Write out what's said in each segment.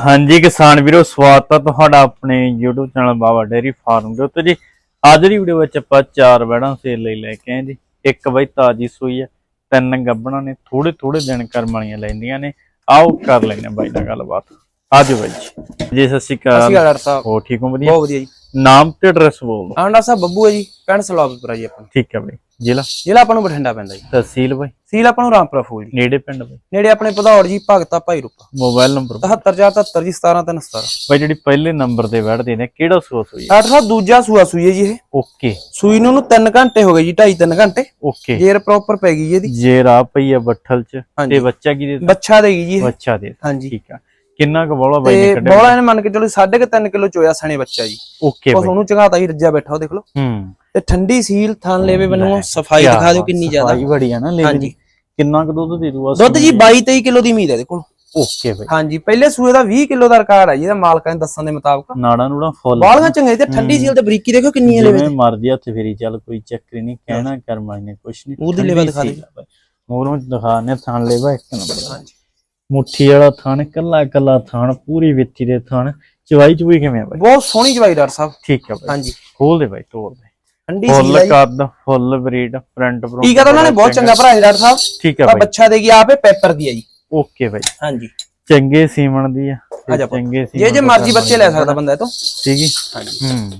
ਹਾਂਜੀ ਕਿਸਾਨ ਵੀਰੋ ਸਵਾਗਤ ਹੈ ਤੁਹਾਡਾ ਆਪਣੇ YouTube channel Baba dairy farm ਦੇ ਉੱਤੇ ਜੀ। ਅੱਜ ਦੀ ਵੀਡੀਓ ਵਿੱਚ ਆਪਾਂ ਚਾਰ ਵੜਾਂ ਸੇਲ ਲਈ ਲੈ ਕੇ ਆਏ ਜੀ। ਇੱਕ ਬਈ ਤਾਜੀ ਸੂਈ ਹੈ ਤਿੰਨ ਗੱਬਣਾ ਨੇ ਥੋੜੇ ਥੋੜੇ ਦਿਨ ਕਰਮ ਵਾਲੀਆਂ ਲੈਂਦੀਆਂ ਨੇ। ਆਓ ਕਰ ਲੈਣੇ ਬਾਈ ਨਾਲ ਗੱਲਬਾਤ। ਆਜੋ ਬਾਈ ਜੀ। ਜੀ ਸਤਿ ਸ਼੍ਰੀ ਅਕਾਲ। ਹੋ ਠੀਕ ਹੋ? ਵਧੀਆ? ਬਹੁਤ ਵਧੀਆ ਜੀ। ਨਾਮ ਤੇ ਐਡਰੈਸ ਬੋਲ ਦਿਓ। ਡਾਕਟਰ ਸਾਹਿਬ ਬੱਬੂ ਹੈ ਜੀ ਪਿੰਡ ਸਲਾਬਪੁਰਾ ਜੀ ਆਪਾਂ ਨੂੰ। ਠੀਕ ਹੈ ਬਾਈ ਜ਼ਿਲ੍ਹਾ? ਜ਼ਿਲ੍ਹਾ ਆਪਾਂ ਨੂੰ ਬਠਿੰਡਾ ਪੈਂਦਾ ਜੀ। ਤਹਿਸੀਲ ਬਾਈ? ਸੀਲ ਆਪਾਂ ਨੂੰ ਰਾਮਪੁਰਾ ਫੂਲ ਜੀ। ਨੇੜੇ ਪਿੰਡ ਬਾਈ? ਨੇੜੇ ਆਪਣੇ ਭਦੌੜ ਜੀ ਭਗਤਾ ਭਾਈ ਰੂਪਾ। ਮੋਬਾਈਲ ਨੰਬਰ 7477 ਜੀ 17317 ਬਾਈ ਜਿਹੜੀ ਪਹਿਲੇ ਨੰਬਰ ਤੇ ਵੜਦੇ ਨੇ ਕਿਹੜਾ ਸੂਆ ਸੂਈ ਡਾਕਟਰ ਸਾਹਿਬ ਦੂਜਾ ਸੂਆ ਸੂਈ ਹੈ ਜੀ ਇਹ। ਓਕੇ। ਸੂਈ ਨੂੰ 3 ਘੰਟੇ ਹੋ ਗਏ ਜੀ 2.5 3 ਘੰਟੇ। ਓਕੇ। ਜੇਰ ਪ੍ਰੋਪਰ ਪੈ ਗਈ ਇਹਦੀ। ਜੇਰ ਆ ਪਈ ਆ ਬੱਠਲ ਚ। ਤੇ ਬੱਚਾ ਕੀ ਦੇ ਬੱਚਾ ਦੇਗੀ ਜੀ ਬੱਚਾ ਦੇ ਹਾਂਜੀ। ਠੀਕ ਆ। ਕਿੰਨਾ ਕੁ ਬੋਲਾ ਬਾਈ ਨੇ ਤੇ ਕੱਢਿਆ ਬੋਲਾ ਇਹਨੇ ਮੰਨ ਕੇ ਚਲੋ 3.5 ਕਿਲੋ ਚੋਇਆ ਸਣੇ ਬੱਚਾ ਜੀ। ਓਕੇ ਬਸ ਬਾਈ। ਉਹਨੂੰ ਚੰਗਾਤਾ ਹੀ ਰੱਜਿਆ ਬੈਠਾ ਉਹ ਦੇਖ ਲਓ। ਹੂੰ। ਤੇ ਠੰਡੀ ਸੀਲ ਥਣ ਲੈਵੇ ਮੈਨੂੰ ਸਫ਼ਾਈ ਕਿਆ ਦਿਖਾ ਦਿਓ ਕਿੰਨੀ ਜ਼ਿਆਦਾ। ਸਫ਼ਾਈ ਬੜੀ ਆ ਨਾ ਲੈ ਹਾਂਜੀ। ਕਿੰਨਾ ਕੁ ਦੁੱਧ ਦੇ ਦੂਗਾ ਦੁੱਧ ਜੀ 22 23 ਕਿਲੋ ਦੀ ਉਮੀਦ ਹੈ ਇਹਦੇ ਕੋਲ। ਓਕੇ ਬਾਈ। ਹਾਂਜੀ ਪਹਿਲੇ ਸੂਏ ਦਾ 20 ਕਿਲੋ ਦਾ ਰਿਕਾਰਡ ਹੈ ਜੀ ਇਹਦਾ ਮਾਲਕਾਂ ਦੇ ਦੱਸਣ ਦੇ ਮੁਤਾਬਕ। ਨਾੜਾ ਨੂੜਾ ਫੁੱਲ ਬਾਲੀਆਂ ਚੰਗੇ ਤੇ ਠੰਡੀ ਸੀਲ ਤੇ ਬਰੀਕੀ ਦੇਖੋ ਕਿੰਨੀ ਹੈ ਜਿਵੇਂ ਮਰਦੀ ਹੱਥ ਫੇਰੀ ਚੱਲ ਕੋਈ ਚੱਕਰ ਨਹੀਂ ਕਹਿਣਾ ਕਰਮਾ ਨੇ ਕੁਛ ਨਹੀਂ। ਮੂੰਹ ਦੀ ਲੇਵਾ ਦਿਖਾ ਦੇ। ਮੂਹਰੋਂ ਦਿਖਾਣੇ ਥਾਣ ਲੈਵਾ ਇੱਕ ਨੰਬਰ ਹਾਂਜੀ। ਮੁੱਠੀ ਵਾਲਾ ਥਾਣ ਕੱਲਾ ਕੱਲਾ ਥਾਣ ਪੂਰੀ ਵਿੱਥੀ ਦੇ ਥਾਣ ਚਵਾਈ ਚੂਈ ਕਿਵੇਂ ਆ ਬਾਈ? ਬਹੁਤ ਸੋਹਣੀ ਜਵਾਈ ਡਾਕਟਰ ਸਾਹਿਬ। ਠੀਕ ਆ ਬਾਈ। ਹਾਂਜੀ। ਖੋਲ ਦੇ ਬਾਈ ਤੋੜ ਦੇ। ਠੰਡੀ ਸੀਲ ਫੁੱਲ ਹੈ ਜੀ ਕੱਦ ਫੁੱਲ ਬਰੀਡ ਫਰੰਟ ਫਰੰਟ ਟੀਕਾ ਤਾਂ ਉਹਨਾਂ ਨੇ? ਬਹੁਤ ਚੰਗਾ ਭਰਾ ਜੀ ਡਾਕਟਰ ਸਾਹਿਬ। ਠੀਕ ਆ ਆ ਬਾਈ। ਬੱਚਾ ਦੇਗੀ ਆਪੇ ਪੈਪਰ ਦੀ ਹੈ ਜੀ। ਓਕੇ ਬਾਈ। ਹਾਂਜੀ। ਚੰਗੇ ਸੀਮਣ ਦੀ ਆ। ਆ ਜਾ। ਚੰਗੇ ਜੇ ਸੀਮਣ ਜੇ ਮਰਜ਼ੀ ਬੱਚੇ ਲੈ ਸਕਦਾ ਬੰਦਾ ਇਹ ਤੋਂ। ਸੀਗੀ ਹੂੰ?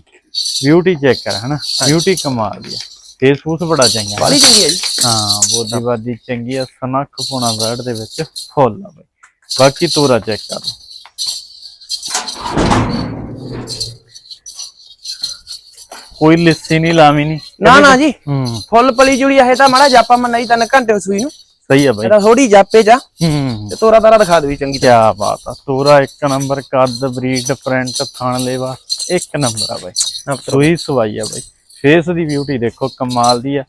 ਬਿਊਟੀ ਚੈੱਕ ਕਰ ਹਨਾ? ਬਿਊਟੀ ਕਮਾਲ ਦੀ ਆ। ਫੇਸ ਫੂਸ ਬੜਾ ਚੰਗਾ ਬਾਲੀ ਚੰਗੀ ਹੈ ਜੀ। ਹਾਂ ਬੋਦੀ ਬਾਦੀ ਚੰਗੀ ਆ ਸਨੱਖ ਪੁਣਾ ਬੈਡ ਦੇ ਵਿੱਚ ਫੁੱਲ ਆ ਬਾਈ। ਬਾਕੀ ਤੋਰਾ ਚੈੱਕ ਕਰ। ਲਓ। ਕੋਈ ਲਿੱਸੀ ਨਹੀਂ ਲਾਵੀ ਨਹੀਂ। ਨਾ ਨਾ ਜੀ। ਹੂੰ। ਫੁੱਲ ਪਲੀ ਜੁੜੀ ਹੈ ਤਾਂ ਮਾੜਾ ਜਾਪਾ ਮੰਨਾ ਹੀ ਤਿੰਨ ਘੰਟੇ ਸੂਈ ਨੂੰ। ਸਹੀ ਆ ਬਾਈ। ਇਹਦਾ ਥੋੜੀ ਜਾਪੇ ਜਾ। ਹੂੰ। ਤੇ ਤੋਰਾ ਤਾਰਾ ਦਿਖਾ ਦੇਵੀ ਚੰਗੀ ਕੀ ਬਾਤ ਆ ਤੋਰਾ ਇੱਕ ਨੰਬਰ ਕੱਦ ਬਰੀਡ ਫਰੰਟ ਥਣ ਲੈਵਾ ਇੱਕ ਨੰਬਰ ਆ ਬਾਈ। ਸੂਈ ਸਵਾਈ ਆ ਬਾਈ। ਫੇਸ ਦੀ ਬਿਊਟੀ ਦੇਖੋ ਕਮਾਲ ਦੀ ਆ।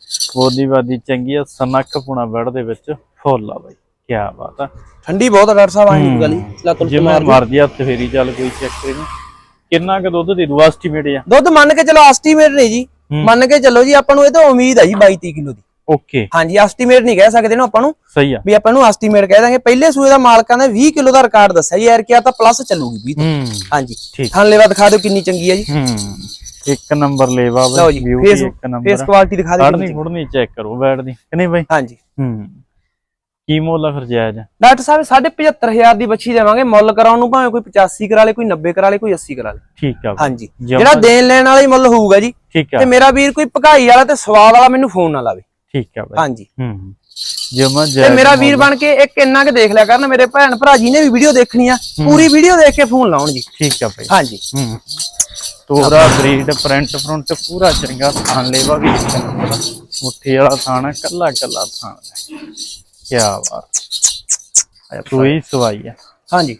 ਬਾਦੀ ਚੰਗੀ ਆ ਸਨੱਖ ਪੁਣਾ ਬੈਡ ਦੇ ਵਿੱਚ ਫੁੱਲ ਆ ਬਾਈ। ਕੀ ਬਾਤ ਆ। ਠੰਡੀ ਬਹੁਤ ਆ ਡਾਕਟਰ ਸਾਹਿਬ ਆਈ ਗੱਲ ਜੀ ਲੱਤ ਲੁੱਤ ਜਿਵੇਂ ਮਾਰ ਮਰਦੀ ਹੱਥ ਫੇਰੀ ਚੱਲ ਕੋਈ ਚੱਕਰ ਨਹੀਂ। ਕਿੰਨਾ ਕੁ ਦੁੱਧ ਦੇ ਦੂ ਐਸਟੀਮੇਟ ਆ? ਦੁੱਧ ਮੰਨ ਕੇ ਚਲੋ ਐਸਟੀਮੇਟ ਨਹੀਂ ਜੀ। ਹੂੰ। ਮੰਨ ਕੇ ਚੱਲੋ ਜੀ ਆਪਾਂ ਨੂੰ ਇਹ ਤਾਂ ਉਮੀਦ ਹੈ ਜੀ 22 30 ਕਿਲੋ ਦੀ। ਓਕੇ। ਹਾਂਜੀ ਐਸਟੀਮੇਟ ਨਹੀਂ ਕਹਿ ਸਕਦੇ ਨਾ ਆਪਾਂ ਨੂੰ। ਸਹੀ ਆ। ਵੀ ਆਪਾਂ ਨੂੰ ਐਸਟੀਮੇਟ ਕਹਿ ਦਾਂਗੇ। ਪਹਿਲੇ ਸੂਏ ਦਾ ਮਾਲਕਾਂ ਨੇ 20 ਕਿਲੋ ਦਾ ਰਿਕਾਰਡ ਦੱਸਿਆ ਜੀ ਯਾਰ ਕਿਹਾ ਤਾਂ ਪਲੱਸ ਚੱਲੂਗੀ 20 ਤੋਂ। ਹੂੰ। ਹਾਂਜੀ। ਠੀਕ। ਥਣ ਲੈਵਾ ਦਿਖਾ ਦਿਓ ਕਿੰਨੀ ਚੰਗੀ ਹੈ ਜੀ। ਹੂੰ। ਇੱਕ ਨੰਬਰ ਲੇਵਾ ਲਓ ਜੀ ਫੇਸ ਫੇਸ ਕੁਆਲਿਟੀ ਦਿਖਾ ਦਿਓ ਖੜਨੀ ਖੁੜਨੀ ਚੈੱਕ ਕਰੋ ਬੈਠ ਦੀ ਕਿ ਨਹੀਂ ਬਾਈ? ਹਾਂਜੀ। ਹੂੰ। ਕੀ ਮੁੱਲ ਆ ਫਿਰ ਜਾਇਜ਼? ਡਾਕਟਰ ਸਾਹਿਬ 75000 ਦੀ ਬੱਚੀ ਦੇਵਾਂਗੇ। ਮੁੱਲ ਕਰਾਉਣ ਨੂੰ ਭਾਵੇਂ ਕੋਈ 85 ਕਰਾ ਲੇ ਕੋਈ 90 ਕਰਾ ਲੇ ਕੋਈ 80 ਕਰਾ ਲੇ। ਠੀਕ ਆ ਹਾਂਜੀ। ਜਿਹੜਾ ਦੇਣ ਲੈਣ ਵਾਲਾ ਹੀ ਮੁੱਲ ਹੋਊਗਾ ਜੀ। ਤੇ ਮੇਰਾ ਵੀਰ ਕੋਈ ਭਗਾਈ ਵਾਲਾ ਤੇ ਸਵਾਦ ਵਾਲਾ ਮੈਨੂੰ ਫੋਨ ਨਾ ਲਾਵੇ। ਠੀਕ ਆ ਬਾਈ। ਹਾਂਜੀ। ਹੂੰ। ਜਮਾ ਤੇ ਜਾਇਜ਼ ਮੇਰਾ ਵੀਰ ਬਣ ਕੇ ਇੱਕ ਇੰਨਾ ਕਿ ਦੇਖ ਲਿਆ ਕਰਨ ਮੇਰੇ ਭੈਣ ਭਰਾ ਜੀ ਨੇ ਵੀ ਵੀਡੀਓ ਦੇਖਣੀ ਆ ਪੂਰੀ ਵੀਡੀਓ ਦੇਖ ਕੇ ਫੋਨ ਲਾਉਣ ਜੀ। ਠੀਕ ਆ ਬਾਈ ਹਾਂਜੀ। ਹੂੰ। ਤੋਰਾ ਬਰੀਡ ਪ੍ਰਿੰਟ ਫਰੰਟ ਪੂਰਾ ਚੰਗਾ ਥਾਣ ਲੈਵਾ ਵੀ ਇੱਕ ਨੰਬਰ। ਮੁੱਠੀ ਵਾਲਾ ਥਾਣ ਆ, ਕੱਲਾ ਕੱਲਾ ਥਾਣ ਕੀ ਬਾਤ। ਸੂਈ ਸਵਾਈ ਆ। ਹਾਂਜੀ।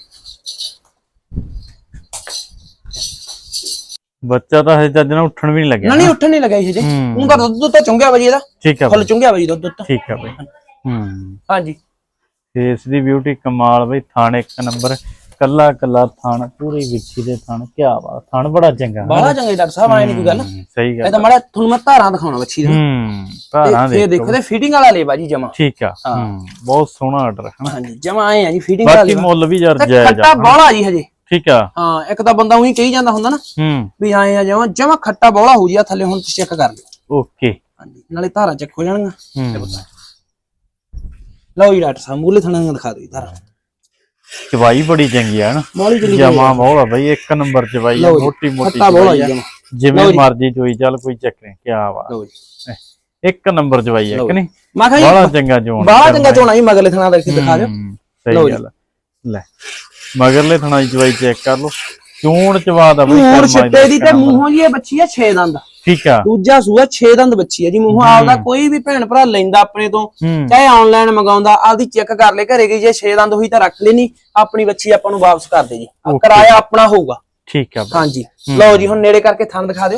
ਬੱਚਾ ਤਾਂ ਹਜੇ ਚੱਜ ਨਾਲ ਉੱਠਣ ਵੀ ਨਹੀਂ ਲੱਗਿਆ ਨਾ ਨਹੀਂ ਉੱਠਣ ਨਹੀਂ ਲੱਗਾ ਜੀ ਹਜੇ। ਹੂੰ। ਤਾਂ ਦੁੱਧ ਦੁੱਧ ਤਾਂ ਚੁੰਗਿਆ ਵਜੀ ਇਹਦਾ। ਠੀਕ ਆ ਫੁੱਲ ਬਾਈ। ਚੁੰਗਿਆ ਵਜੀ ਦੁੱਧ ਦੁੱਧ ਤਾਂ। ਠੀਕ ਆ ਬਾਈ। ਹੂੰ। ਹਾਂਜੀ। ਫੇਸ ਦੀ ਬਿਊਟੀ ਕਮਾਲ ਬਈ ਥਾਣ ਇੱਕ ਨੰਬਰ। ਕੱਲਾ ਕੱਲਾ ਥਾਣ ਪੂਰੀ ਵਿੱਚੀ ਦੇ ਥਾਣ। ਕੀ ਬਾਤ ਥਾਣ ਬੜਾ ਚੰਗਾ। ਬਾਹਲਾ ਚੰਗੇ ਡਾਕਟਰ ਸਾਹਿਬ ਆਏ ਨਹੀਂ ਕੋਈ ਗੱਲ। ਹੂੰ, ਸਹੀ ਇਹ ਗੱਲ ਤਾਂ ਮਾੜਾ ਤੁਹਾਨੂੰ ਮੈਂ ਧਾਰਾਂ ਦਿਖਾਉਣਾ ਬੱਚੀ ਦਾ। ਹੂੰ ਤੇ ਦੇ ਦੇਖੋ ਤੇ ਫੀਡਿੰਗ ਵਾਲਾ ਲੈ ਬਾਜੀ ਜਮਾ। ਠੀਕ ਆ। ਹੂੰ। ਬਹੁਤ ਸੋਹਣਾ ਆਰਡਰ ਹੈ ਨਾ ਹਾਂਜੀ ਜਮਾ ਆਏ ਆ ਜੀ ਫੀਡਿੰਗ ਵਾਲਾ ਬਾਕੀ ਮੁੱਲ ਵੀ ਯਾਰ ਤੇ ਜਾਇਜ਼ ਖੱਟਾ ਆ ਬੋਲਾ ਜੀ ਹਜੇ। ਠੀਕ ਆ। ਹਾਂ ਇੱਕ ਤਾਂ ਬੰਦਾ ਉਹੀ ਕਹੀ ਜਾਂਦਾ ਹੁੰਦਾ ਨਾ ਹੂੰ। ਵੀ ਆਏ ਆ ਜਮਾ ਜਮਾ ਖੱਟਾ ਬੋਲਾ ਹੋ ਜੀ ਆ ਥੱਲੇ ਹੁਣ ਤੁਸੀਂ ਚੈੱਕ ਕਰ ਲਿਓ। ਓਕੇ। ਹਾਂਜੀ ਨਾਲੇ ਧਾਰਾਂ ਚੈੱਕ ਹੋ ਜਾਣਗੀਆਂ। ਹੂੰ। ਲਓ ਜੀ ਡਾਕਟਰ ਸਾਹਿਬ ਮੂਲੇ ਥਣਾ ਦਿਖਾ ਦਿਓ ਧਾਰਾਂ। ਚਵਾਈ ਬੜੀ ਚੰਗੀ ਆ ਨਾ। ਜਮਾ ਬੋਲਾ ਬਈ ਇੱਕ ਨੰਬਰ ਚਵਾਈ ਆ ਮੋਟੀ ਮੋਟੀ ਜਿਵੇਂ। ਮਰਜ਼ੀ ਚੋਈ ਚੱਲ ਕੋਈ ਚੱਕਰ ਨਹੀਂ ਕੀ ਬਾਤ। ਲਓ ਜੀ। ਇੱਕ ਨੰਬਰ ਚਵਾਈ ਆ ਕਿ ਨਹੀਂ? ਮੈਂ ਕਿਹਾ ਬੜਾ ਚੰਗਾ ਜੋਨ ਬਾਹਲਾ ਚੰਗਾ ਚੋਣਾ ਜੀ ਮਗਲੇ ਥਣਾ ਕੇ ਦਿਖਾ ਦਿਓ। ਸਹੀ ਜੀ। ਗੱਲ। ਲੈ। ਮਗਰਲੇ ਥਣਾ ਦੀ ਚਵਾਈ ਚੈੱਕ ਕਰ ਲਓ। ਚੂਣ ਚਵਾ ਦਾ ਬਈ ਕਰਮਾਂ ਛਿੱਟੇ ਦੀ ਤੇ। ਮੂੰਹੋਂ ਜੀ ਇਹ ਬੱਚੀ ਆ 6 ਦੰਦ। ਠੀਕ ਆ। ਦੂਜਾ ਸੂਆ 6 ਦੰਦ ਬੱਚੀ ਹੈ ਜੀ ਮੂੰਹੋਂ ਆਪਦਾ ਕੋਈ ਵੀ ਭੈਣ ਭਰਾ ਲੈਂਦਾ ਆਪਣੇ ਤੋਂ ਚਾਹੇ ਆਨਲਾਈਨ ਮੰਗਾਉਂਦਾ ਆਪਦੀ ਚੈੱਕ ਕਰ ਲੈ ਘਰੇ ਗਈ ਜੇ 6 ਦੰਦ ਹੋਈ ਤਾਂ ਰੱਖ ਲੈਣੀ ਆਪਣੀ ਬੱਚੀ ਆਪਾਂ ਨੂੰ ਵਾਪਸ ਕਰ ਦੇ ਜੀ. ਕਿਰਾਇਆ ਆਪਣਾ ਹੋਊਗਾ। ਠੀਕ ਆ। ਹਾਂਜੀ। ਲਓ ਜੀ ਹੁਣ ਨੇੜੇ ਕਰਕੇ ਥਣ ਦਿਖਾ ਦਿਓ।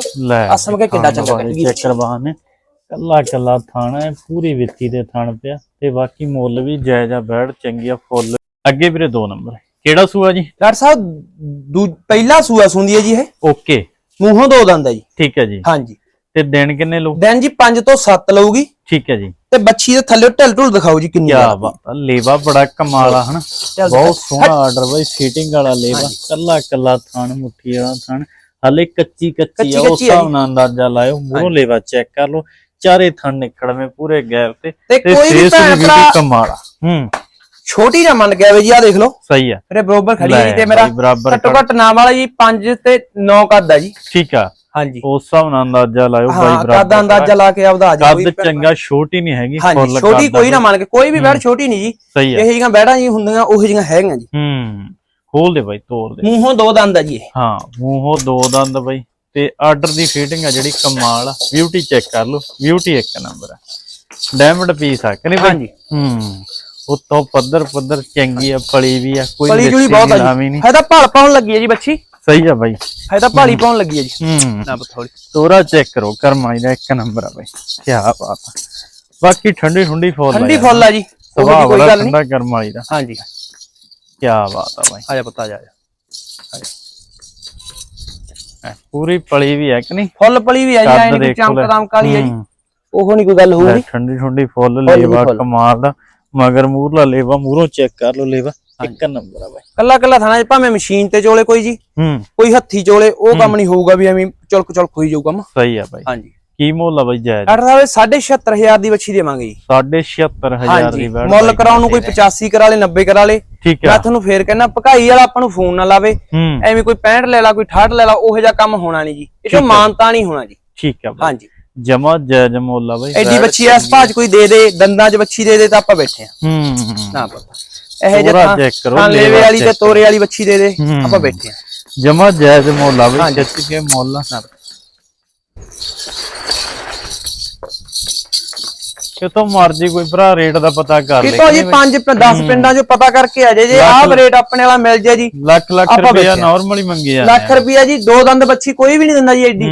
ਅਸਮ ਕੇ ਕਿੱਡਾ ਚੰਗਾ ਗਈ। ਚੈੱਕ ਕਰਵਾ ਨੇ। ਕੱਲਾ ਕੱਲਾ ਥਾਣਾ ਹੈ ਪੂਰੀ ਵਿੱਤੀ ਦੇ ਥਣ ਪਿਆ। ਤੇ ਬਾਕੀ ਮੁੱਲ ਵੀ ਜਾਇਜ਼ ਆ ਬੈੜ ਚੰਗੀ ਆ ਫੁੱਲ। ਅੱਗੇ ਵੀਰੇ ਦੋ ਨੰਬਰ। ਕਿਹੜਾ ਸੂਆ ਜੀ? ਡਾਕਟਰ ਸਾਹਿਬ ਦੂ- ਪਹਿਲਾ ਸੂਆ ਸੁੰਦੀ ਹੈ ਜੀ ਇਹ। ਓਕੇ। ਮੂੰਹੋਂ ਦੋ ਦੰਦ ਹੈ ਜੀ। ਠੀਕ ਹੈ ਜੀ। ਹਾਂਜੀ। ਤੇ ਦਿਨ ਕਿੰਨੇ ਲਓ ਦਿਨ ਜੀ 5 ਤੋਂ 7 ਲਊਗੀ। ਠੀਕ ਹੈ ਜੀ। ਤੇ ਬੱਚੀ ਦੇ ਥੱਲੇ ਢਿੱਲ ਢੁੱਲ ਦਿਖਾਓ ਜੀ ਕਿੰਨੀ ਜ਼ਿਆਦਾ। ਬਾਤ ਆ ਲੇਵਾ ਬੜਾ ਕਮਾਲ ਆ ਹਨਾ? ਚੱਲ ਬਹੁਤ ਸੋਹਣਾ ਆਰਡਰ ਬਾਈ ਫਿਟਿੰਗ ਵਾਲਾ ਲੇਵਾ। ਕੱਲਾ ਕੱਲਾ ਥਣ ਮੁੱਠੀ ਵਾਲਾ ਥਣ। ਹਲੇ ਕੱਚੀ ਕੱਚੀ ਆ ਉਸ ਕੱਚੀ-ਕੱਚੀ ਆ ਹਿਸਾਬ ਨਾਲ ਅੰਦਾਜ਼ਾ ਲਾਇਓ। ਮੂੰਹੋਂ ਲੇਵਾ ਚੈੱਕ ਕਰ ਲਓ। ਚਾਰੇ ਥਣ ਨਿਕੜਵੇਂ ਪੂਰੇ ਗੈਪ ਤੇ। ਤੇ ਕੋਈ ਵੀ ਭੈਣ ਭਰਾ ਕਮਾਲ ਆ। ਹੂੰ। ਛੋਟੀ ਨਾ ਮੰਨ ਗਿਆ ਵੇ ਜੀ ਆ ਦੇਖ ਲਓ। ਸਹੀ ਆ। ਮੇਰੇ ਬਰੋਬਰ ਖੜੀ ਹੈ ਜੀ ਤੇ ਮੇਰਾ ਘੱਟੋ ਘੱਟ ਨਾਮ ਵਾਲਾ ਜੀ 5 ਤੇ 9 ਕੱਦ ਆ ਜੀ। ਠੀਕ ਆ। ਹਾਂਜੀ। ਉਸ ਹਿਸਾਬ ਨਾਲ ਅੰਦਾਜ਼ਾ ਲਾਇਓ ਬਾਈ ਹਾਂ ਬਰਾਬਰ ਕੱਦ ਦਾ ਅੰਦਾਜ਼ਾ ਲਾ ਕੇ ਆਪਦਾ ਆ ਜਾਓ ਕੱਦ ਚੰਗਾ ਛੋਟੀ ਨਹੀਂ ਹੈਗੀ ਹਾਂਜੀ ਛੋਟੀ ਕੋਈ ਨਾ ਮੰਨ ਕੇ ਕੋਈ ਵੀ ਬੈਠ ਛੋਟੀ ਨਹੀਂ ਜੀ। ਸਹੀ ਇਹ ਜਿਹੀਆਂ ਬੈੜਾਂ ਜੀ ਹੁੰਦੀਆਂ ਉਹ ਜਿਹੀਆਂ ਹੈਗੀਆਂ ਜੀ। ਹੂੰ ਖੋਲ ਦੇ ਬਾਈ ਤੋੜ ਦੇ। ਮੂੰਹੋਂ ਦੋ ਦੰਦ ਆ ਜੀ ਇਹ। ਹਾਂ ਮੂੰਹੋਂ ਦੋ ਦੰਦ ਬਾਈ। ਤੇ ਆਰਡਰ ਦੀ ਫਿਟਿੰਗ ਆ ਜਿਹੜੀ ਕਮਾਲ ਆ। ਬਿਊਟੀ ਚੈੱਕ ਕਰ ਲਓ। ਬਿਊਟੀ ਇੱਕ ਨੰਬਰ ਆ। ਡਾਇਮੰਡ ਪੀਸ ਆ ਕਿ ਨਹੀਂ ਬਾਈ? ਹਾਂਜੀ। ਹੂੰ। ਉਤੋਂ ਪੱਧਰ ਪੱਧਰ ਚੰਗੀ ਆ ਪਲੀ ਵੀ ਆ ਕੋਈ ਪਲੀ ਜੁਲੀ ਬਹੁਤ ਆ ਜੀ। ਹੈ ਤਾਂ ਭਾਲ ਪਾਉਣ ਲੱਗੀ ਹੈ ਜੀ ਬੱਚੀ। ਸਹੀ ਆ ਬਾਈ। ਹੈ ਤਾਂ ਭਾਲੀ ਪਾਉਣ ਲੱਗੀ ਹੈ ਜੀ। ਹੂੰ। ਨਾ ਬਥੋੜੀ ਤੋਰਾ ਚੈੱਕ ਕਰੋ ਕਰਮਾਈ ਦਾ ਇੱਕ ਨੰਬਰ ਆ ਬਾਈ। ਕੀ ਬਾਤ ਆ। ਬਾਕੀ ਠੰਡੀ ਠੰਡੀ ਫੁੱਲ ਠੰਡੀ ਫੁੱਲ ਆ ਜੀ। ਉਹ ਕੋਈ ਗੱਲ ਨਹੀਂ। ਠੰਡਾ ਕਰਮਾਈ ਦਾ। ਹਾਂਜੀ। ਕੀ ਬਾਤ ਆ ਬਾਈ। ਆ ਜਾ ਪੁੱਤ ਆ ਜਾ ਆ ਪੂਰੀ ਪਲੀ ਵੀ ਹੈ ਕਿ ਨਹੀਂ? ਫੁੱਲ ਪਲੀ ਵੀ ਆ ਜੀ ਐ ਕੱਦ ਨਹੀਂ ਦੇਖੋ ਚਮਕ ਲੈ। ਦਮਕ ਵਾਲੀ ਹੈ ਜੀ। ਹੂੰ। ਉਹ ਨਹੀਂ ਕੋਈ ਗੱਲ ਹੋਊਗੀ। ਠੰਡੀ ਠੰਡੀ ਫੁੱਲ ਫੁੱਲ ਲੇਵਾ ਫੁੱਲ। ਕਮਾਲ ਦਾ। ਮਗਰ ਮੂਰਲਾ ਲੇਵਾ ਮੂਰੋਂ ਚੈੱਕ ਕਰ ਲਓ ਲੇਵਾ। ਇੱਕ ਨੰਬਰ ਆ ਬਾਈ। ਕੱਲਾ ਕੱਲਾ ਥਾਣਾ ਚ ਭਾਵੇਂ ਮਸ਼ੀਨ ਤੇ ਚੋਲੇ ਕੋਈ ਜੀ ਹੂੰ। ਕੋਈ ਹੱਥੀ ਚੋਲੇ ਉਹ ਕੰਮ ਨਹੀਂ ਹੋਊਗਾ ਵੀ ਐਵੇਂ ਚੁਲਕ ਚੁਲਕ ਹੋਈ ਜਾਊ ਕੰਮ। ਸਹੀ ਆ ਬਾਈ। ਹਾਂਜੀ। ਕੀ ਮੁੱਲ ਆ ਬਾਈ ਜਾਇਜ਼? ਡਾਕਟਰ ਸਾਹਿਬ 76500 ਦੀ ਬੱਚੀ ਦੇਵਾਂਗੇ ਜੀ। 76500 ਹਾਂਜੀ। ਦੀ ਬੈਠ ਮੁੱਲ ਕਰਾਉਣ ਨੂੰ ਕੋਈ 85 ਕਰਾ ਲੇ 90 ਕਰਾ ਲੇ। ਠੀਕ ਮੈਂ ਆ ਤੁਹਾਨੂੰ ਫੇਰ ਕਹਿੰਦਾ ਭਕਾਈ ਵਾਲਾ ਆਪਾਂ ਨੂੰ ਫੋਨ ਨਾ ਲਾਵੇ। ਐਵੇਂ ਕੋਈ 65 ਲੈ ਲਾ ਕੋਈ 68 ਲੈ ਲਾ ਉਹੋ ਜਿਹਾ ਕੰਮ ਹੋਣਾ ਨਹੀਂ ਜੀ। ਇਹ ਚੋਂ ਮਾਨਤਾ ਨਹੀਂ ਹੋਣਾ ਜੀ। ਠੀਕ ਆ ਹਾਂਜੀ। ਜਮਾ ਜਾਇਜ਼ ਮੁੱਲ ਆ ਬਾਈ। ਐਡੀ ਬੱਚੀ ਐਸ ਭਾਜ ਕੋਈ ਦੇ ਦੇ ਦੰਦਾਂ 'ਚ ਬੱਚੀ ਦੇ ਦੇ ਤਾਂ ਆਪਾਂ ਬੈਠੇ ਆ ਹੂੰ ਨਾ ਪਤਾ। ਇਹ ਜਿਹਾ ਲੇਵੇ ਵਾਲੀ ਤੇ ਤੋਰੇ ਵਾਲੀ ਬੱਚੀ ਦੇ ਦੇ। ਆਪਾਂ ਬੈਠੇ ਆ ਜਮਾ ਜਾਇਜ਼ ਮੁੱਲ ਆ ਬਾਈ। ਖਿੱਚ ਕੇ ਮੁੱਲ ਕਿਤੋਂ ਮਰਜ਼ੀ ਕੋਈ ਭਰਾ ਰੇਟ ਦਾ ਪਤਾ ਕਰ ਲੈ। ਕਿਤੋਂ ਜੀ 5 10 ਪਿੰਡਾਂ 'ਚੋਂ ਪਤਾ ਕਰਕੇ ਆ ਜੇ ਜੇ ਆਹ ਰੇਟ ਆਪਣੇ ਵਾਲਾ ਮਿਲ ਜਾਏ ਜੀ ਲੱਖ ਲੱਖ ਆਪਾਂ ਰੁਪਇਆ ਬੈਠੇ ਆ। ਨਾਰਮਲੀ ਮੰਗੇ ਆ ਲੱਖ ਰੁਪਿਆ ਜੀ ਦੋ ਦੰਦ ਬੱਚੀ ਕੋਈ ਵੀ ਨਹੀਂ ਦਿੰਦਾ ਜੀ ਐਡੀ।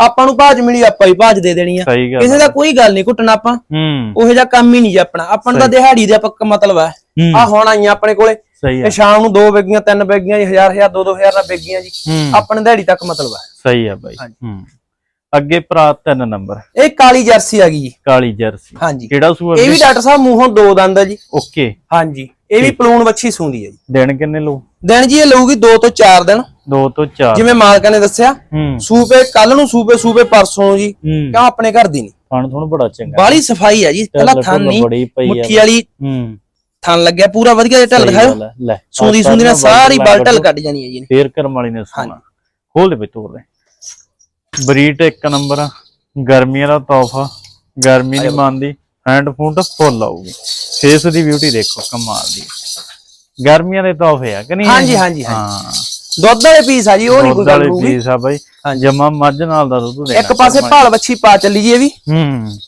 ਆਪਾਂ ਨੂੰ ਭਾਜ ਮਿਲੀ ਆਪਾਂ ਹੀ ਭਾਜ ਦੇ ਦੇਣੀ ਆ। ਕਿਸੇ ਦਾ ਕੋਈ ਗੱਲ ਨਹੀਂ ਘੁੱਟਣਾ ਆਪਾਂ। ਉਹੋ ਜਿਹਾ ਕੰਮ ਹੀ ਨਹੀਂ ਜੀ ਆਪਣਾ। ਆਪਾਂ ਨੂੰ ਤਾਂ ਦਿਹਾੜੀ ਦਾ ਪੱਕਾ ਮਤਲਬ ਹੂੰ। ਆ ਹੁਣ ਆਈਆਂ ਆਪਣੇ ਕੋਲੇ। ਸਹੀ ਇਹ ਆ ਸ਼ਾਮ ਨੂੰ ਦੋ ਵੇਗੀਆਂ ਤਿੰਨ ਵੇਗੀਆਂ ਜੀ ਹਜ਼ਾਰ ਹਜ਼ਾਰ ਦੋ ਦੋ ਹਜ਼ਾਰ ਨਾਲ ਵੇਗੀਆਂ ਜੀ। ਆਪਣੇ ਦਿਹਾੜੀ ਤੱਕ ਮਤਲਬ ਹੈ ਸਹੀ ਆ ਬਾਈ। ਹੂੰ। ਅੱਗੇ ਭਰਾ ਤਿੰਨ ਨੰਬਰ। ਇਹ ਕਾਲੀ ਜਰਸੀ ਆ ਗਈ ਜੀ। ਕਾਲੀ ਜਰਸੀ। ਹਾਂਜੀ। ਕਿਹੜਾ ਸੂਆ ਇਹ ਵੀ ਡਾਕਟਰ ਸਾਹਿਬ ਮੂੰਹੋਂ ਦੋ ਦੰਦ ਆ ਜੀ। ਓਕੇ। ਹਾਂਜੀ। ਇਹ ਵੀ ਪਲੂਣ ਵੱਛੀ ਸੂੰਦੀ ਹੈ ਜੀ। ਦਿਨ ਕਿੰਨੇ ਲੋ ਦਿਨ ਜੀ ਇਹ ਲਊਗੀ 2 ਤੋਂ 4 ਦਿਨ। ਦੋ ਤੋਂ ਚਾਰ। ਜਿਵੇਂ ਮਾਲਕਾਂ ਨੇ ਦੱਸਿਆ ਸੂਪੇ ਕੱਲ ਨੂੰ ਸੂਪੇ ਸੂਪੇ ਪਰਸੋਂ ਜੀ। ਕਿਉਂ ਆਪਣੇ ਘਰ ਦੀ ਨਹੀਂ? ਥਣ ਥਣ ਬੜਾ ਚੰਗਾ। ਬਾਲੀ ਸਫ਼ਾਈ ਆ ਜੀ। ਪਹਿਲਾਂ ਥਣ ਨਹੀਂ ਆ ਮੁੱਠੀ ਵਾਲੀ ਥਣ ਲੱਗਿਆ ਪੂਰਾ ਵਧੀਆ ਜਿਹਾ ਢਿੱਲ ਦਿਖਾਓ ਆ, ਲੈ ਸੂੰਦੀ ਸੂੰਦੀ ਨਾਲ ਸਾਰੀ ਬਲ ਢਿੱਲ ਕੱਢ ਜਾਣੀ ਹੈ ਜੀ। ਫੇਰ ਕਰਮ ਵਾਲੀ ਨੇ ਸੋਨਾ। ਖੋਲ ਦੇ ਬਈ ਤੋੜ ਦੇ। ਬਰੀਟ ਇੱਕ ਨੰਬਰ ਗਰਮੀਆਂ ਦਾ ਤੋਹਫਾ। ਗਰਮੀ ਨਹੀਂ ਮੰਨਦੀ। ਹੈਂਡ ਫੂਡ ਫੁੱਲ ਆਊਗੀ। ਫੇਸ ਦੀ ਬਿਊਟੀ ਦੇਖੋ ਕਮਾਲ ਦੀ। ਗਰਮੀਆਂ ਦੇ ਤੋਹਫੇ ਆ ਕਿ ਨਹੀਂ? ਹਾਂਜੀ ਹਾਂਜੀ ਹਾਂ। ਦੁੱਧ ਵਾਲੇ ਪੀਸ ਆ ਜੀ ਉਹ ਨਹੀਂ ਕੋਈ ਦੁੱਧ ਗੱਲ ਵਾਲੇ ਹੋਊਗੀ। ਪੀਸ ਆ ਬਾਈ। ਜਮਾ ਮੱਝ ਨਾਲ ਦਾ ਦੁੱਧ ਦੇਣਾ ਇੱਕ ਪਾਸੇ ਭਾਲ ਵੱਛੀ ਪਾ ਚੱਲੀ ਜੀ ਇਹ ਵੀ। ਹੂੰ।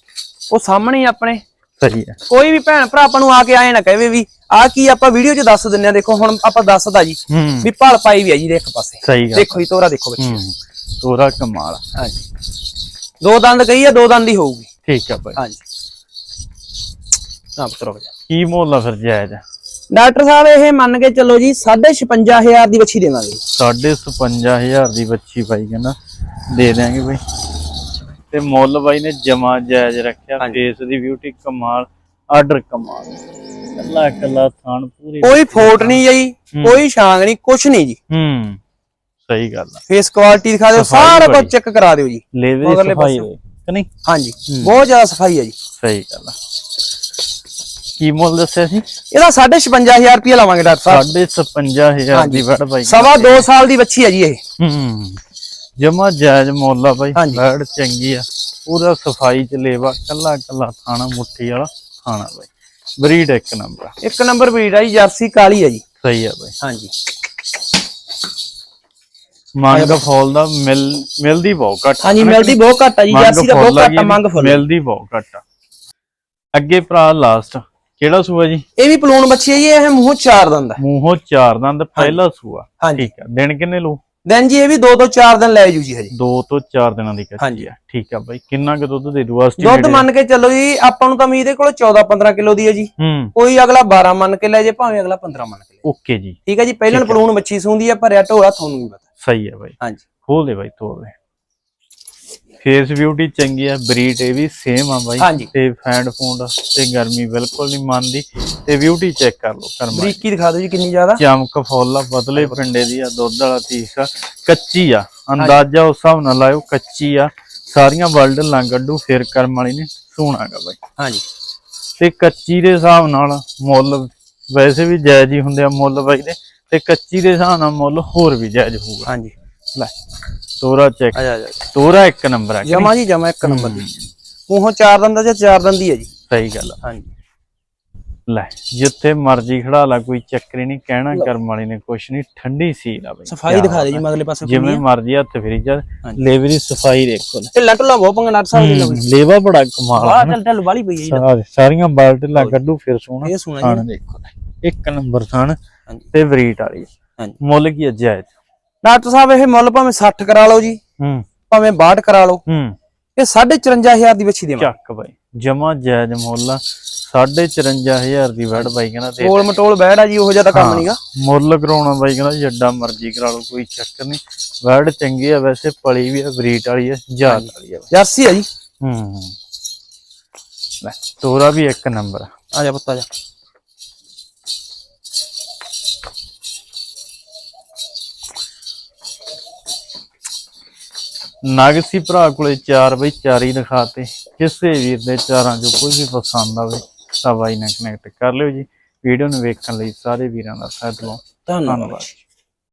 ਉਹ ਸਾਹਮਣੇ ਆਪਣੇ। ਸਹੀ ਹੈ ਕੋਈ ਵੀ ਭੈਣ ਭਰਾ ਆਪਾਂ ਨੂੰ ਆ ਕੇ ਆਏ ਨਾ ਕਹੇ ਵੀ ਆ ਕੀ ਆਪਾਂ ਵੀਡੀਓ 'ਚ ਦੱਸ ਦਿੰਨੇ ਆ। ਦੇਖੋ ਹੁਣ ਆਪਾਂ ਦੱਸਦਾ ਜੀ ਵੀ ਭਾਲ ਪਾਈ ਵੀ ਆ ਜੀ ਦੇ ਇੱਕ ਪਾਸੇ ਦੇਖੋ ਜੀ ਤੋਰਾ ਦੇਖੋ ਬੱਚੀ ਤੋਰਾ ਕਮਾਲ। ਹਾਂਜੀ। ਦੋ ਦੰਦ ਕਹੀ ਆ ਦੋ ਦੰਦ ਹੀ ਹੋਊਗੀ। ਠੀਕ ਆ ਬਾਈ ਹਾਂਜੀ। ਨਾ ਪੁੱਤਰੋ ਬਜਾ। ਕੀ ਮੁੱਲ ਆ ਫਿਰ ਜਾਇਜ਼? ਡਾਕਟਰ ਸਾਹਿਬ ਇਹ ਮੰਨ ਕੇ ਚੱਲੋ ਜੀ 56500 ਦੀ ਬੱਚੀ ਦੇਵਾਂਗੇ ਸਾਢੇ 55000 ਦੀ ਬੱਚੀ ਬਾਈ ਕਹਿੰਦਾ ਦੇ ਦਿਆਂਗੇ ਬਾਈ ਤੇ ਮੁੱਲ ਬਾਈ ਨੇ ਜਮਾ ਜਾਇਜ਼ ਰੱਖਿਆ ਫੇਸ ਦੀ ਬਿਊਟੀ ਕਮਾਲ ਆਰਡਰ ਕਮਾਲ। ਕੱਲਾ ਕੱਲਾ ਥਾਨ ਪੂਰੀ ਕੋਈ ਫੋਟ ਨਹੀਂ ਜੀ ਕੋਈ ਛਾਂਗ ਨਹੀਂ ਕੁਛ ਨਹੀਂ ਜੀ। ਹੂੰ। ਸਹੀ ਗੱਲ ਆ। ਫੇਸ ਕੁਆਲਿਟੀ ਦਿਖਾ ਦਿਓ ਸਾਰਾ ਕੁਝ ਬੜੀ। ਚੈੱਕ ਕਰਾ ਦਿਓ ਜੀ। ਲੇਵੇ ਦੀ ਸਫ਼ਾਈ ਕਿ ਨਹੀਂ? ਹਾਂਜੀ ਬਹੁਤ ਜ਼ਿਆਦਾ ਸਫ਼ਾਈ ਹੈ ਜੀ। ਸਹੀ ਗੱਲ ਆ। ਕੀ ਮੁੱਲ ਦੱਸਿਆ ਸੀ? ਇਹਦਾ 56500 ਰੁਪਏ ਲਾਵਾਂਗੇ ਡਾਕਟਰ ਸਾਹਿਬ। ਸਾਢੇ 55000 ਦੀ ਵੜ ਬਾਈ ਸਵਾ 2 ਸਾਲ ਦੀ ਬੱਚੀ ਹੈ ਜੀ ਇਹ। ਹੂੰ। ਜਮਾ ਜਾਇਜ਼ ਮੁੱਲ ਆ ਬਾਈ। ਬੈੜ ਚੰਗੀ ਆ। ਪੂਰਾ ਸਫ਼ਾਈ ਚ ਲੇਵਾ ਕੱਲਾ ਕੱਲਾ ਥਾਣਾ ਮੁੱਠੀ ਵਾਲਾ ਥਾਣਾ ਬਾਈ। ਬਰੀਡ ਇੱਕ ਨੰਬਰ। ਆ। ਇੱਕ ਨੰਬਰ ਬਰੀਡ ਆ ਜੀ ਜਰਸੀ ਕਾਲੀ ਹੈ ਜੀ। ਸਹੀ ਆ ਬਾਈ। ਹਾਂਜੀ। ਮੰਗ ਫੁੱਲ ਦਾ ਮਿਲ ਮਿਲਦੀ ਬਹੁਤ ਘੱਟ ਆ। ਹਾਂਜੀ ਮਿਲਦੀ ਬਹੁਤ ਘੱਟ ਆ ਜੀ ਜਰਸੀ ਦਾ ਬਹੁਤ ਆ ਘੱਟ ਆ ਮੰਗ ਫੁੱਲ। ਮਿਲਦੀ ਬਹੁਤ ਘੱਟ ਆ। ਅੱਗੇ ਭਰਾ ਲਾਸਟ ਕਿਹੜਾ ਸੂਆ ਜੀ? ਇਹ ਵੀ ਪਲੂਣ ਬੱਚੀ ਹੈ ਜੀ ਇਹ ਮੂੰਹੋਂ ਚਾਰ ਦੰਦ ਹੈ ਮੂੰਹੋਂ ਚਾਰ ਦੰਦ ਪਹਿਲਾ ਸੂਆ। ਠੀਕ ਆ ਦਿਨ ਕਿੰਨੇ ਲੋ ਦਿਨ ਜੀ ਇਹ ਵੀ 2 ਤੋਂ 4 ਦਿਨ ਲੈ ਜੂ ਜੀ ਹਜੇ। ਦੋ ਤੋਂ ਚਾਰ ਦਿਨਾਂ ਦੀ ਕੱਚੀ ਹਾਂਜੀ। ਆ। ਠੀਕ ਆ ਬਾਈ ਕਿੰਨਾ ਕੁ ਦੁੱਧ ਦੇ ਦੂ? Estimate ਦੁੱਧ ਮੰਨ ਕੇ ਚੱਲੋ ਜੀ ਆਪਾਂ ਨੂੰ ਤਾਂ ਇਹਦੇ ਕੋਲ 14 15 ਕਿਲੋ ਦੀ ਹੈ ਜੀ। ਕੋਈ ਅਗਲਾ 12 ਮੰਨ ਕੇ ਲੈ ਜੇ ਭਾਵੇਂ ਅਗਲਾ 15 ਮੰਨ ਕੇ ਲੈ ਓਕੇ ਜੀ। ਠੀਕ ਹੈ ਜੀ ਪਹਿਲਾਂ ਪਲੂਣ ਮੱਛੀ ਸੂੰਦੀ ਆ ਭਰਿਆ ਢੋਲਾ ਤੁਹਾਨੂੰ ਵੀ ਪਤਾ। ਸਹੀ ਆ ਬਾਈ। ਹਾਂਜੀ। ਖੋਲ ਦੇ ਬਾਈ ਤੋੜ ਦੇ। ਫੇਸ ਬਿਊਟੀ ਚੰਗੀ ਆ ਬਰੀਡ ਇਹ ਵੀ ਸੇਮ ਆ ਬਾਈ। ਤੇ ਫੈਂਡ ਫੂਡ ਤੇ ਗਰਮੀ ਬਿਲਕੁਲ ਨਹੀਂ ਮੰਨਦੀ। ਤੇ ਬਿਊਟੀ ਚੈੱਕ ਕਰ ਲਓ ਕਰਮਾ ਬਰੀਕੀ ਦਿਖਾ ਦਿਓ ਜੀ ਕਿੰਨੀ ਜ਼ਿਆਦਾ। ਚਮਕ ਫੁੱਲ ਆ ਪਤਲੇ ਪਿੰਡੇ ਦੀ ਆ ਦੁੱਧ ਵਾਲਾ ਤੀਸ ਆ। ਕੱਚੀ ਆ ਅੰਦਾਜ਼ਾ ਉਸ ਹਿਸਾਬ ਨਾਲ ਲਾਇਓ ਕੱਚੀ ਆ। ਸਾਰੀਆਂ ਵਰਲਡ ਲੰਗੜੂ ਫਿਰ ਕਰਮ ਵਾਲੀ ਨੇ ਸੋਹਣਾਗਾ ਬਾਈ। ਹਾਂਜੀ। ਤੇ ਕੱਚੀ ਦੇ ਹਿਸਾਬ ਨਾਲ ਮੁੱਲ ਵੈਸੇ ਵੀ ਜਾਇਜ਼ ਹੀ ਹੁੰਦੇ ਆ ਮੁੱਲ ਬਾਈ ਦੇ। ਤੇ ਕੱਚੀ ਦੇ ਹਿਸਾਬ ਨਾਲ ਮੁੱਲ ਹੋਰ ਵੀ ਜਾਇਜ਼ ਹੋਊਗਾ। ਹਾਂਜੀ। ਲੈ ਤੋਰਾ ਚੈੱਕ ਆ ਜਾ ਆ ਜਾ। ਤੋਰਾ ਇੱਕ ਨੰਬਰ ਆ ਜਮਾ ਜੀ ਜਮਾ ਇੱਕ ਨੰਬਰ ਦੀ। ਮੂੰਹੋਂ ਚਾਰ ਦੰਦ ਦਾ ਜਾਂ ਚਾਰ ਦੰਦ ਹੀ ਹੈ ਜੀ। ਸਹੀ ਗੱਲ ਹਾਂਜੀ। ਲੈ ਜਿੱਥੇ ਮਰਜ਼ੀ ਖੜਾ ਲਾ ਕੋਈ ਚੱਕਰ ਨਹੀਂ ਕਹਿਣਾ ਕਰਮ ਵਾਲੀ ਨੇ ਕੁਛ ਨਹੀਂ ਠੰਡੀ ਸੀਲ ਆ ਬਈ। ਸਫ਼ਾਈ ਦਿਖਾ ਦਿਓ ਜੀ ਮਗਲੇ ਪਾਸੇ ਜਿਵੇਂ ਮਰਜ਼ੀ ਹੱਥ ਫਰੀ ਜਾ। ਲੇਵਰ ਦੀ ਸਫ਼ਾਈ ਦੇਖੋ ਲੈ। ਢਿੱਲਾ ਢੁੱਲਾ ਬਹੁਤ ਪੰਗਾ ਨਟ ਸਾਹਿਬ ਦੇ ਲੇਵਾ ਬੜਾ ਕਮਾਲ ਆ ਢਿੱਲ ਢਿੱਲ ਵਾਲੀ ਪਈ ਹੈ ਸਾਰੀਆਂ ਬਾਲਟੀਆਂ ਕੱਢੂ ਫਿਰ ਸੋਹਣਾ ਇਹ ਸੁਣਾ ਦੇਖੋ ਲੈ। ਇੱਕ ਨੰਬਰ ਥਣ ਹਾਂਜੀ। ਤੇ ਬਰੀਟ ਵਾਲੀ। ਹਾਂਜੀ। ਮੁੱਲ ਕੀ ਹੈ ਜਾਇਜ਼ ਡਾਕਟਰ ਸਾਹਿਬ ਇਹ ਮੁੱਲ ਭਾਵੇਂ 60 ਕਰਾ ਲਓ ਜੀ ਹੂੰ। ਭਾਵੇਂ 62 ਕਰਾ ਲਓ ਹੂੰ। ਇਹ 54500 ਦੀ ਬੱਚੀ ਦੇਵਾਂ ਚੱਕ ਬਾਈ। ਜਮਾ ਜਾਇਜ਼ ਮੁੱਲ ਆ 54500 ਦੀ ਵੜ ਬਾਈ ਕਹਿੰਦਾ ਦੇ ਟੋਲ ਮਟੋਲ ਬੈੜ ਆ ਜੀ ਉਹੋ ਜਿਹਾ ਤਾਂ ਕੰਮ ਨਹੀਂਗਾ ਮੁੱਲ ਕਰਾਉਣਾ ਬਾਈ ਕਹਿੰਦਾ ਜੱਡਾ ਮਰਜ਼ੀ ਕਰਾ ਲਓ ਕੋਈ ਚੱਕਰ ਨਹੀਂ ਵੜ ਚੰਗੀ ਆ ਵੈਸੇ ਪਲੀ ਵੀ ਆ ਬਰੀਟ ਵਾਲੀ ਆ ਜਾਤ ਵਾਲੀ ਆ ਜਰਸੀ ਆ ਜੀ। ਹੂੰ। ਲੈ ਤੋਰਾ ਵੀ ਇੱਕ ਨੰਬਰ ਆ। ਆ ਜਾ ਪੁੱਤ ਆ ਜਾ। ਨਗਸੀ ਭਰਾ ਕੋਲੇ ਚਾਰ ਬਈ ਚਾਰ ਹੀ ਦਿਖਾਤੇ। ਕਿਸੇ ਵੀਰ ਦੇ ਚਾਰਾਂ ਚੋਂ ਕੋਈ ਵੀ ਪਸੰਦ ਆਵੇ ਤਾਂ ਬਾਈ ਨਾਲ ਕਨੈਕਟ ਕਰ ਲਿਓ ਜੀ। ਵੀਡੀਓ ਨੂੰ ਵੇਖਣ ਲਈ ਸਾਰੇ ਵੀਰਾਂ ਦਾ ਧੰਨਵਾਦ ਧੰਨਵਾਦ। ਧੰਨਵਾਦ।